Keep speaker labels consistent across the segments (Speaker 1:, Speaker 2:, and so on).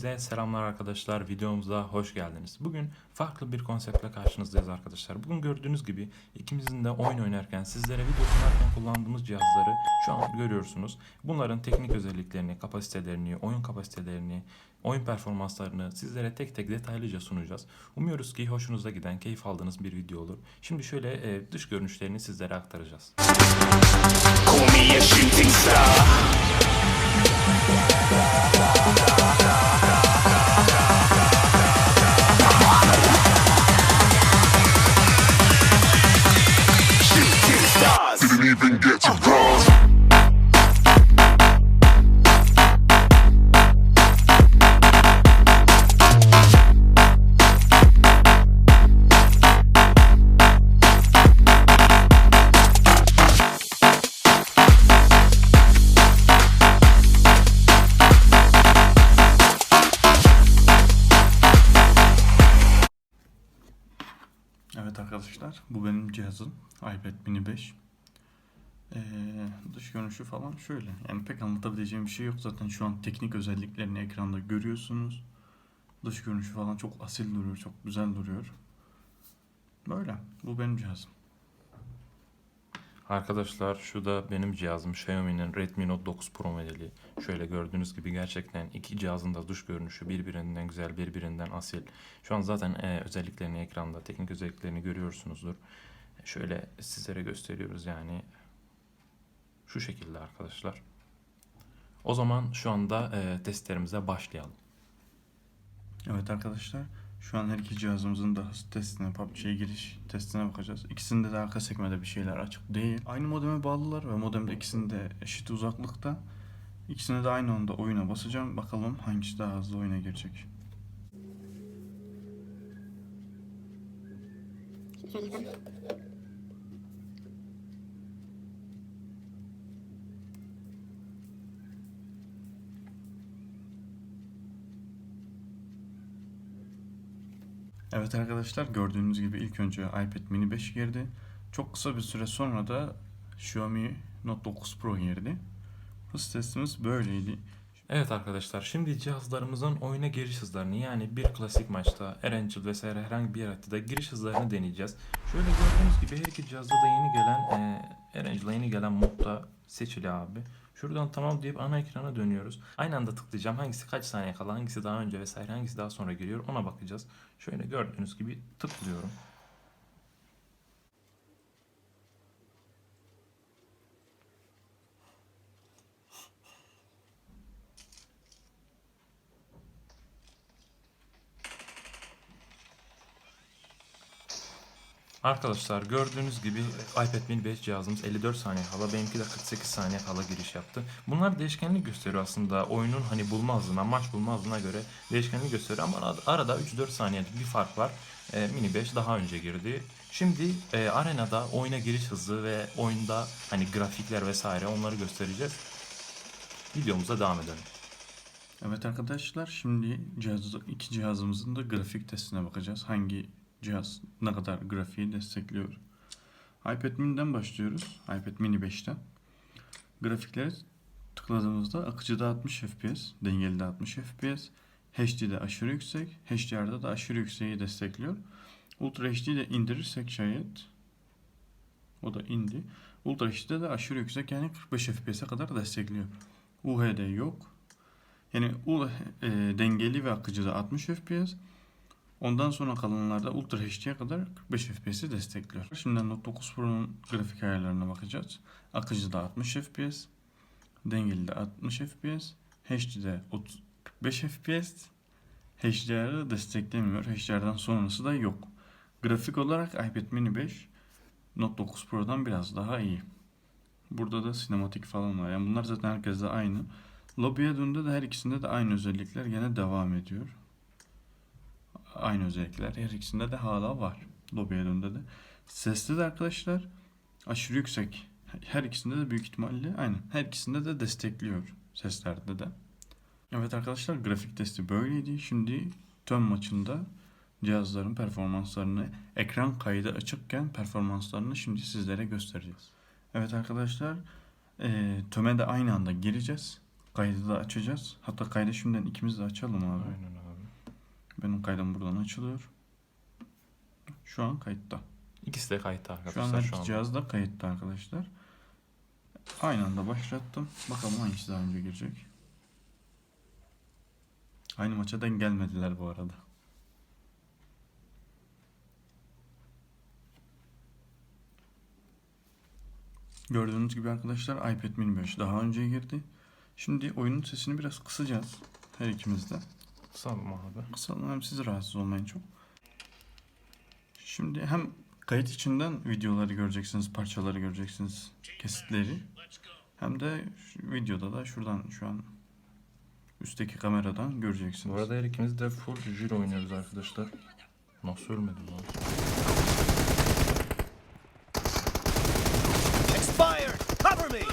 Speaker 1: Hepinize selamlar arkadaşlar. Videomuza hoş geldiniz. Bugün farklı bir konseptle karşınızdayız arkadaşlar. Bugün gördüğünüz gibi ikimizin de oyun oynarken sizlere video sunarken kullandığımız cihazları şu an görüyorsunuz. Bunların teknik özelliklerini, kapasitelerini, oyun kapasitelerini, oyun performanslarını sizlere tek tek detaylıca sunacağız. Umuyoruz ki hoşunuza giden, keyif aldığınız bir video olur. Şimdi şöyle e, dış görünüşlerini sizlere aktaracağız.
Speaker 2: Call me a shooting star.
Speaker 3: Arkadaşlar bu benim cihazım iPad mini 5. Ee, dış görünüşü falan şöyle. Yani pek anlatabileceğim bir şey yok zaten şu an teknik özelliklerini ekranda görüyorsunuz. Dış görünüşü falan çok asil duruyor, çok güzel duruyor. Böyle. Bu benim cihazım.
Speaker 1: Arkadaşlar şu da benim cihazım Xiaomi'nin Redmi Note 9 Pro modeli. Şöyle gördüğünüz gibi gerçekten iki cihazın da dış görünüşü birbirinden güzel, birbirinden asil. Şu an zaten e, özelliklerini ekranda, teknik özelliklerini görüyorsunuzdur. Şöyle sizlere gösteriyoruz yani. Şu şekilde arkadaşlar. O zaman şu anda e, testlerimize başlayalım.
Speaker 3: Evet arkadaşlar şu an her iki cihazımızın da testine, PUBG'ye giriş testine bakacağız. İkisinde de arka sekmede bir şeyler açık değil. Aynı modeme bağlılar ve modemde ikisinde eşit uzaklıkta. İkisine de aynı anda oyuna basacağım. Bakalım hangisi daha hızlı oyuna girecek.
Speaker 4: Şöyle.
Speaker 3: Evet arkadaşlar gördüğünüz gibi ilk önce iPad mini 5 girdi. Çok kısa bir süre sonra da Xiaomi Note 9 Pro girdi. Hız testimiz böyleydi.
Speaker 1: Evet arkadaşlar şimdi cihazlarımızın oyuna giriş hızlarını yani bir klasik maçta Erencil vesaire herhangi bir haritada giriş hızlarını deneyeceğiz. Şöyle gördüğünüz gibi her iki cihazda da yeni gelen e, Erencil'a yeni gelen modda seçili abi. Şuradan tamam deyip ana ekrana dönüyoruz. Aynı anda tıklayacağım. Hangisi kaç saniye kala, hangisi daha önce vesaire, hangisi daha sonra geliyor ona bakacağız. Şöyle gördüğünüz gibi tıklıyorum. Arkadaşlar gördüğünüz gibi iPad mini 5 cihazımız 54 saniye kala benimki de 48 saniye kala giriş yaptı. Bunlar değişkenlik gösteriyor aslında oyunun hani bulmazlığına maç bulmazlığına göre değişkenlik gösteriyor ama arada- arada 3-4 saniyelik bir fark var. Ee, mini 5 daha önce girdi. Şimdi e, arenada oyuna giriş hızı ve oyunda hani grafikler vesaire onları göstereceğiz. Videomuza devam edelim.
Speaker 3: Evet arkadaşlar şimdi cihaz, iki cihazımızın da grafik testine bakacağız. Hangi cihaz ne kadar grafiği destekliyor. iPad mini'den başlıyoruz. iPad mini 5'ten. Grafikleri tıkladığımızda akıcıda 60 FPS, dengeli de 60 FPS, HD'de aşırı yüksek, HDR'da da aşırı yükseği destekliyor. Ultra HD'yi indirirsek şayet o da indi. Ultra HD'de de aşırı yüksek yani 45 FPS'e kadar destekliyor. UHD yok. Yani U e, dengeli ve akıcıda 60 FPS. Ondan sonra kalanlarda Ultra HD'ye kadar 45 FPS'i destekliyor. Şimdi Note 9 Pro'nun grafik ayarlarına bakacağız. Akıcıda 60 FPS, dengeli de 60 FPS, HD'de 30 45 FPS, HDR'ı desteklemiyor. HDR'dan sonrası da yok. Grafik olarak iPad mini 5 Note 9 Pro'dan biraz daha iyi. Burada da sinematik falan var. Yani bunlar zaten herkeste aynı. Lobby'ye döndüğünde de her ikisinde de aynı özellikler gene devam ediyor. Aynı özellikler her ikisinde de hala var. Döndüğünde de. Sesli de arkadaşlar aşırı yüksek. Her ikisinde de büyük ihtimalle aynı. Her ikisinde de destekliyor seslerde de. Evet arkadaşlar grafik testi böyleydi. Şimdi tüm maçında cihazların performanslarını ekran kaydı açıkken performanslarını şimdi sizlere göstereceğiz. Evet arkadaşlar e, töme de aynı anda gireceğiz. Kaydı da açacağız. Hatta kaydı şimdiden ikimiz de açalım abi.
Speaker 1: Aynen abi.
Speaker 3: Benim kaydım buradan açılıyor. Şu an kayıtta.
Speaker 1: İkisi de kayıtta
Speaker 3: Şu an
Speaker 1: arkadaşlar
Speaker 3: her
Speaker 1: şu
Speaker 3: iki cihaz da kayıtta arkadaşlar. Aynı anda başlattım. Bakalım hangisi daha önce girecek. Aynı maça denk gelmediler bu arada. Gördüğünüz gibi arkadaşlar iPad mini 5 daha önce girdi. Şimdi oyunun sesini biraz kısacağız. Her ikimiz de.
Speaker 1: Tamam abi.
Speaker 3: Kısalım hem siz rahatsız olmayın çok. Şimdi hem kayıt içinden videoları göreceksiniz, parçaları göreceksiniz, kesitleri. Hem de videoda da şuradan şu an üstteki kameradan göreceksiniz.
Speaker 1: Bu arada her ikimiz de full jüri oynuyoruz arkadaşlar. Nasıl ölmedim lan?
Speaker 2: Expired! Cover me!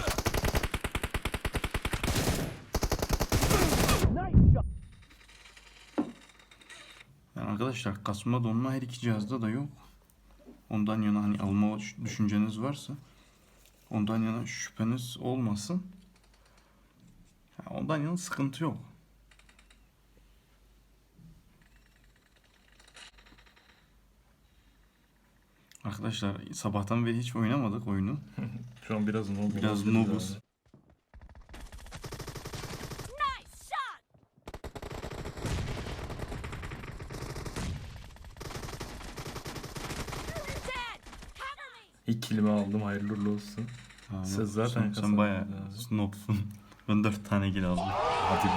Speaker 3: Yani arkadaşlar kasma donma her iki cihazda da yok. Ondan yana hani alma düşünceniz varsa ondan yana şüpheniz olmasın. Ondan yana sıkıntı yok. Arkadaşlar sabahtan beri hiç oynamadık oyunu.
Speaker 1: Şu an biraz noob.
Speaker 3: Biraz
Speaker 1: olabiliriz abi. Kilimi aldım hayırlı uğurlu olsun. Siz
Speaker 3: yok,
Speaker 1: zaten
Speaker 3: sen, sen bayağı
Speaker 1: abi.
Speaker 3: snobsun. Ben dört tane kill aldım.
Speaker 1: Hadi!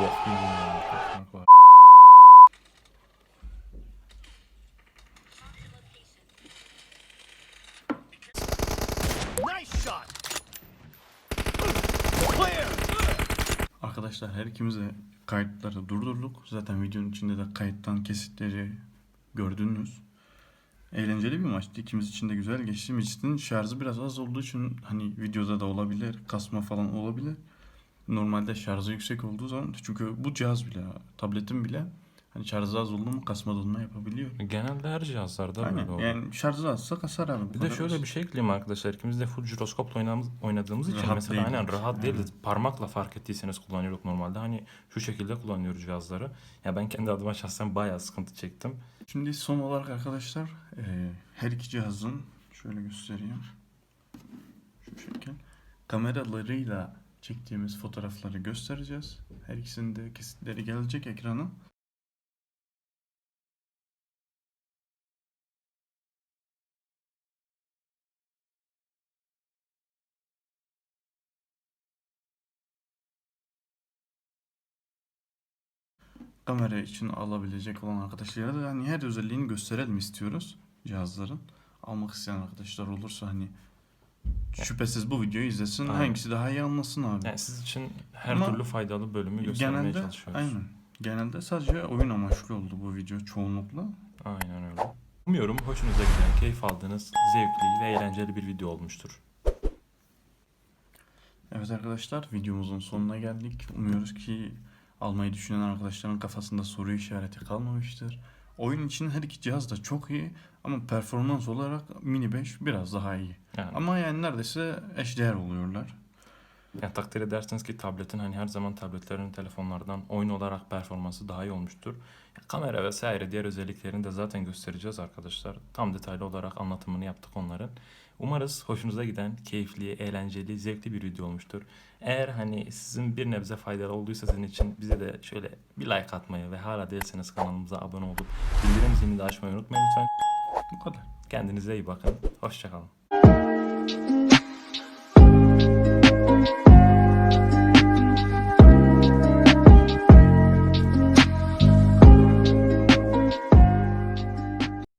Speaker 2: Clear!
Speaker 3: Arkadaşlar her ikimiz de kayıtları durdurduk. Zaten videonun içinde de kayıttan kesitleri gördünüz. Eğlenceli bir maçtı. İkimiz için de güzel geçti. Mecit'in şarjı biraz az olduğu için hani videoda da olabilir. Kasma falan olabilir. Normalde şarjı yüksek olduğu zaman çünkü bu cihaz bile tabletin bile hani şarjı az oldu mu kasma donma yapabiliyor.
Speaker 1: Genelde her cihazlarda
Speaker 3: Aynen.
Speaker 1: böyle oluyor.
Speaker 3: Yani şarjı azsa kasar abi.
Speaker 1: Bir de şöyle bir şey ekleyeyim arkadaşlar. İkimiz de full jiroskopla oynadığımız, oynadığımız için
Speaker 3: Rahat
Speaker 1: mesela
Speaker 3: değil.
Speaker 1: aynen rahat
Speaker 3: Aynen.
Speaker 1: değiliz. Parmakla fark ettiyseniz kullanıyoruz normalde. Hani şu şekilde kullanıyoruz cihazları. Ya ben kendi adıma şahsen bayağı sıkıntı çektim.
Speaker 3: Şimdi son olarak arkadaşlar eee, her iki cihazın şöyle göstereyim. Şu şekil. Kameralarıyla çektiğimiz fotoğrafları göstereceğiz. Her ikisinin de kesitleri gelecek ekrana. Kamera için alabilecek olan arkadaşlara da hani her özelliğini gösterelim istiyoruz cihazların. Almak isteyen arkadaşlar olursa hani şüphesiz bu videoyu izlesin.
Speaker 1: Aynen.
Speaker 3: Hangisi daha iyi anlasın abi.
Speaker 1: Yani siz için her
Speaker 3: Ama
Speaker 1: türlü faydalı bölümü göstermeye
Speaker 3: Genelde
Speaker 1: çalışıyoruz.
Speaker 3: aynen. Genelde sadece oyun amaçlı oldu bu video çoğunlukla.
Speaker 1: Aynen öyle. Umuyorum hoşunuza giden, keyif aldığınız, zevkli ve eğlenceli bir video olmuştur.
Speaker 3: Evet arkadaşlar videomuzun sonuna geldik. Umuyoruz ki almayı düşünen arkadaşların kafasında soru işareti kalmamıştır. Oyun için her iki cihaz da çok iyi ama performans olarak Mini 5 biraz daha iyi.
Speaker 1: Yani,
Speaker 3: Ama yani neredeyse eşdeğer oluyorlar.
Speaker 1: yani takdir edersiniz ki tabletin hani her zaman tabletlerin telefonlardan oyun olarak performansı daha iyi olmuştur. Kamera vesaire diğer özelliklerini de zaten göstereceğiz arkadaşlar. Tam detaylı olarak anlatımını yaptık onların. Umarız hoşunuza giden, keyifli, eğlenceli, zevkli bir video olmuştur. Eğer hani sizin bir nebze faydalı olduysa sizin için bize de şöyle bir like atmayı ve hala değilseniz kanalımıza abone olup bildirim zilini de açmayı unutmayın lütfen.
Speaker 3: Bu kadar.
Speaker 1: Kendinize iyi bakın. Hoşçakalın.